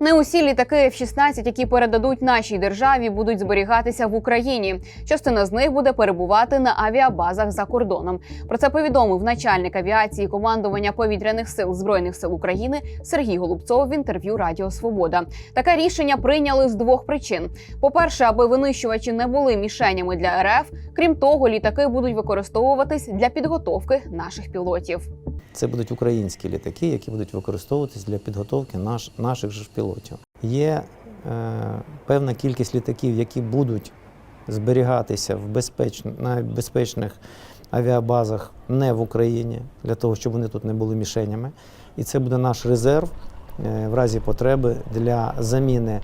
Не усі літаки F-16, які передадуть нашій державі, будуть зберігатися в Україні. Частина з них буде перебувати на авіабазах за кордоном. Про це повідомив начальник авіації командування повітряних сил збройних сил України Сергій Голубцов в інтерв'ю Радіо Свобода. Таке рішення прийняли з двох причин: по-перше, аби винищувачі не були мішенями для РФ. Крім того, літаки будуть використовуватись для підготовки наших пілотів. Це будуть українські літаки, які будуть використовуватись для підготовки наш, наших ж пілотів. Є е, певна кількість літаків, які будуть зберігатися в безпеч... на безпечних авіабазах не в Україні, для того, щоб вони тут не були мішенями. І це буде наш резерв е, в разі потреби для заміни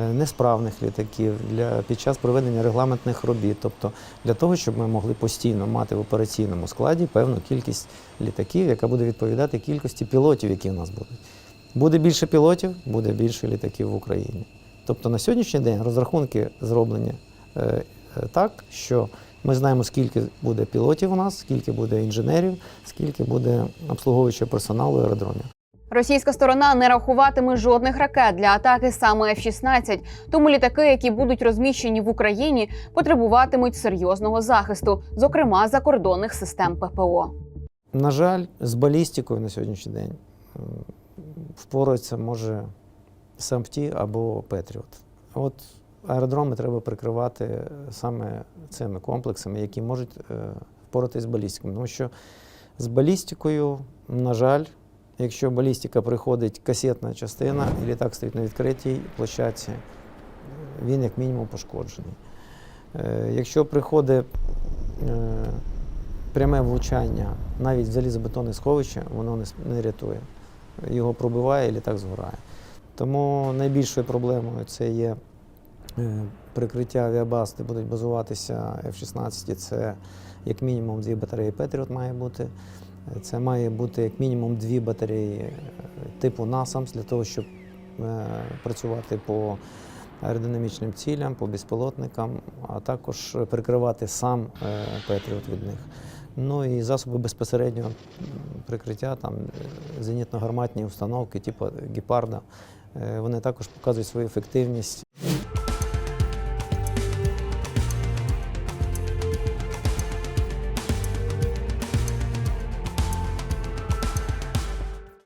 е, несправних літаків для під час проведення регламентних робіт, тобто для того, щоб ми могли постійно мати в операційному складі певну кількість літаків, яка буде відповідати кількості пілотів, які в нас будуть. Буде більше пілотів, буде більше літаків в Україні. Тобто на сьогоднішній день розрахунки зроблені е, е, так, що ми знаємо, скільки буде пілотів у нас, скільки буде інженерів, скільки буде обслуговуючого персоналу аеродромів. Російська сторона не рахуватиме жодних ракет для атаки саме F-16, тому літаки, які будуть розміщені в Україні, потребуватимуть серйозного захисту, зокрема закордонних систем ППО. На жаль, з балістикою на сьогоднішній день впорається може Сампті або Петріот. От аеродроми треба прикривати саме цими комплексами, які можуть е, впоратись з балістикою. Тому що з балістикою, на жаль, якщо балістика приходить касетна частина, і літак стоїть на відкритій площадці, він як мінімум пошкоджений. Е, Якщо приходить е, пряме влучання навіть в залізобетонне сховище, воно не рятує. Його пробиває і літак згорає. Тому найбільшою проблемою це є е, прикриття авіабаз, де будуть базуватися F-16. Це як мінімум дві батареї Петріот має бути. Це має бути як мінімум дві батареї е, типу NASAMS для того, щоб е, працювати по аеродинамічним цілям, по безпілотникам, а також прикривати сам Петріот від них. Ну і засоби безпосереднього прикриття, там е, зенітно-гарматні установки, типу гепарда. Е, Вони також показують свою ефективність